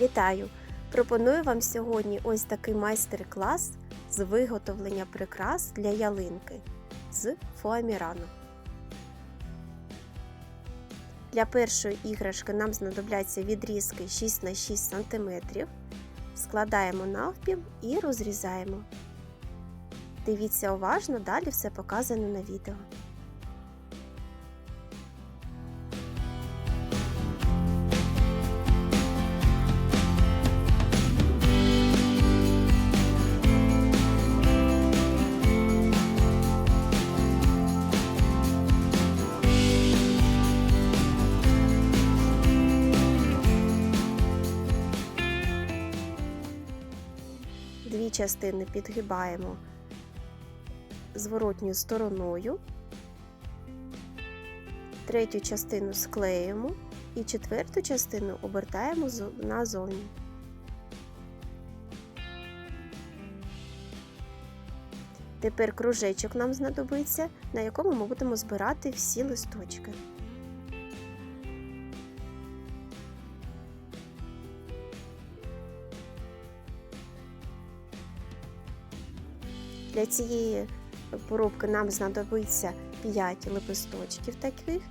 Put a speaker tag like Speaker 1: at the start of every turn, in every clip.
Speaker 1: Вітаю! Пропоную вам сьогодні ось такий майстер-клас з виготовлення прикрас для ялинки з фоамірану. Для першої іграшки нам знадобляться відрізки 6х6 см. Складаємо навпіл і розрізаємо. Дивіться уважно, далі все показано на відео. Частини підгибаємо зворотньою стороною, третю частину склеїмо і четверту частину обертаємо назовні. Тепер кружечок нам знадобиться, на якому ми будемо збирати всі листочки. Для цієї поробки нам знадобиться 5 лепесточків таких,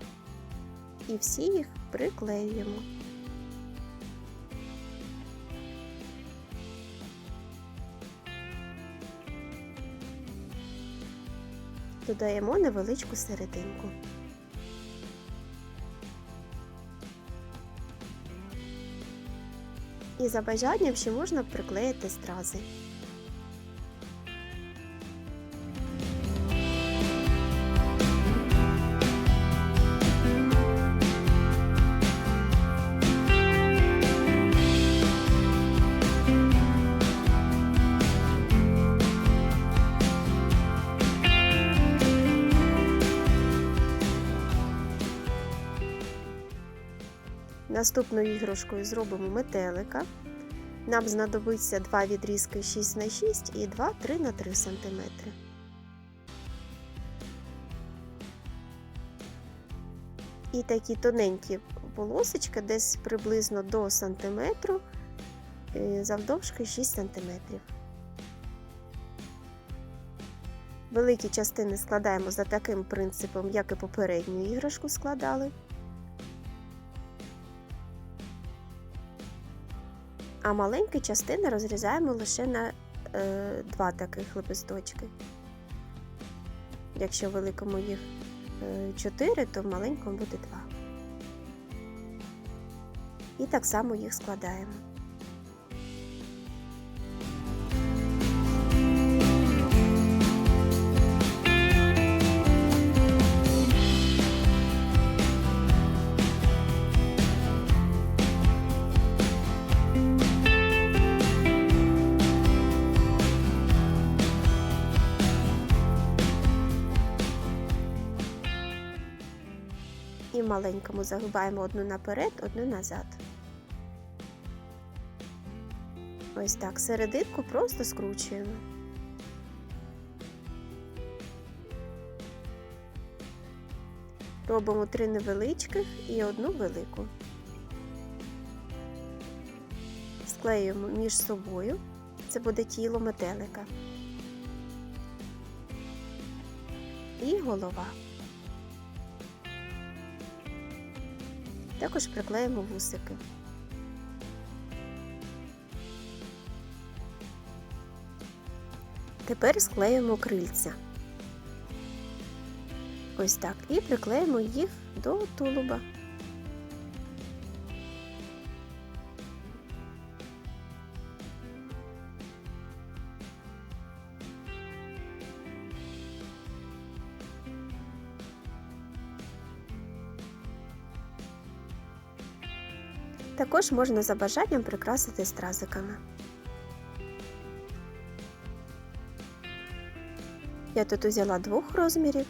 Speaker 1: і всі їх приклеюємо. Додаємо невеличку серединку. І за бажанням ще можна приклеїти стрази. Наступною іграшкою зробимо метелика. Нам знадобиться два відрізки 6х6 і 2 3х3 см. І такі тоненькі полосочки десь приблизно до сантиметру, завдовжки 6 см. Великі частини складаємо за таким принципом, як і попередню іграшку складали. А маленькі частини розрізаємо лише на е, два таких лепесточки. Якщо в великому їх е, 4, то в маленькому буде 2. І так само їх складаємо. Маленькому загибаємо одну наперед, одну назад. Ось так, серединку просто скручуємо. Робимо три невеличких і одну велику. Склеюємо між собою, це буде тіло метелика. І голова. Також приклеїмо вусики. Тепер склеїмо крильця. Ось так. І приклеїмо їх до тулуба. Також можна за бажанням прикрасити стразиками. Я тут узяла двох розмірів.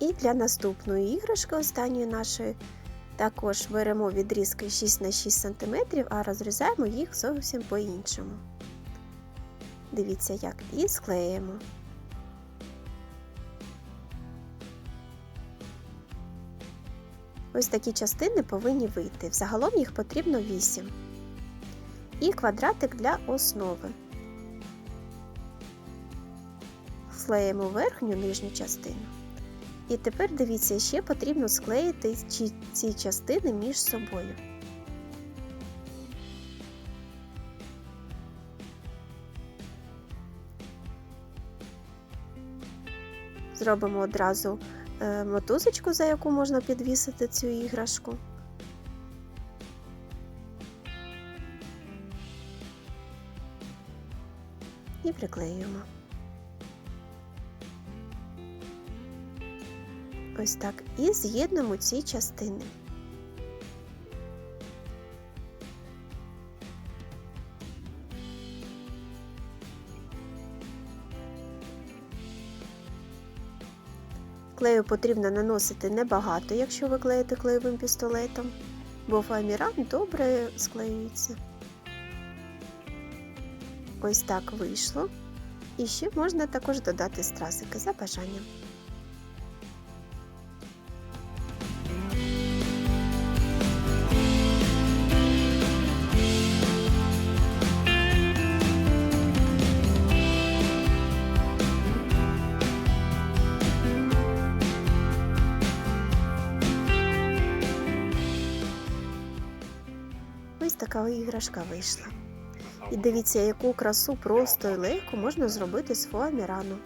Speaker 1: І для наступної іграшки, останньої нашої, Також беремо відрізки 6 на 6 см, а розрізаємо їх зовсім по-іншому. Дивіться як, і склеїмо. Ось такі частини повинні вийти. Взагалом їх потрібно 8. І квадратик для основи. Склеїмо верхню нижню частину. І тепер дивіться, ще потрібно склеїти ці- частини між собою. Зробимо одразу е, мотузочку, за яку можна підвісити цю іграшку. І приклеюємо. Ось так. І з'єднуємо ці частини. Клею потрібно наносити небагато, якщо ви клеїте клеєвим пістолетом, бо фоаміран добре склеюється. Ось так вийшло. І ще можна також додати страсики за бажанням. Така іграшка вийшла. І дивіться, яку красу просто і легко можна зробити з фоамірану.